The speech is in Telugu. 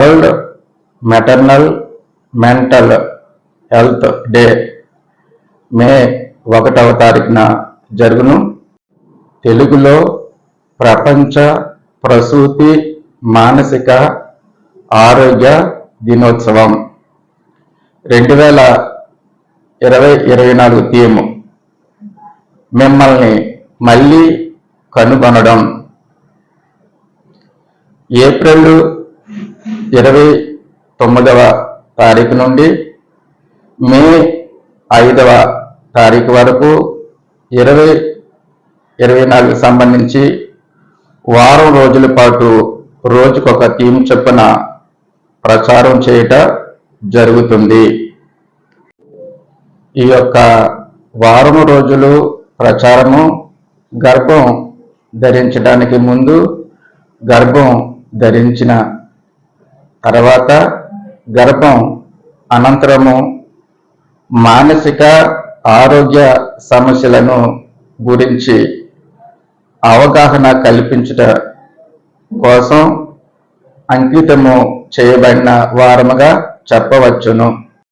World maternal mental health day May ఒకటవ తారీఖున జరుగును. తెలుగులో ప్రపంచ ప్రసూతి మానసిక ఆరోగ్య దినోత్సవం రెండు వేల ఇరవై ఇరవై నాలుగు థీమ్. మిమ్మల్ని మళ్ళీ కనుగొనడం. ఏప్రిల్ ఇరవై తొమ్మిదవ తారీఖు నుండి మే ఐదవ తారీఖు వరకు ఇరవై ఇరవై నాలుగు సంబంధించి వారం రోజుల పాటు రోజుకొక థీమ్ చొప్పున ప్రచారం చేయట జరుగుతుంది. ఈ యొక్క వారం రోజులు ప్రచారము గర్భం ధరించడానికి ముందు గర్భం ధరించిన తర్వాత గర్భం అనంతరము మానసిక ఆరోగ్య సమస్యలను గురించి అవగాహన కల్పించుట కోసం అంకితము చేయబడిన వారముగా చెప్పవచ్చును.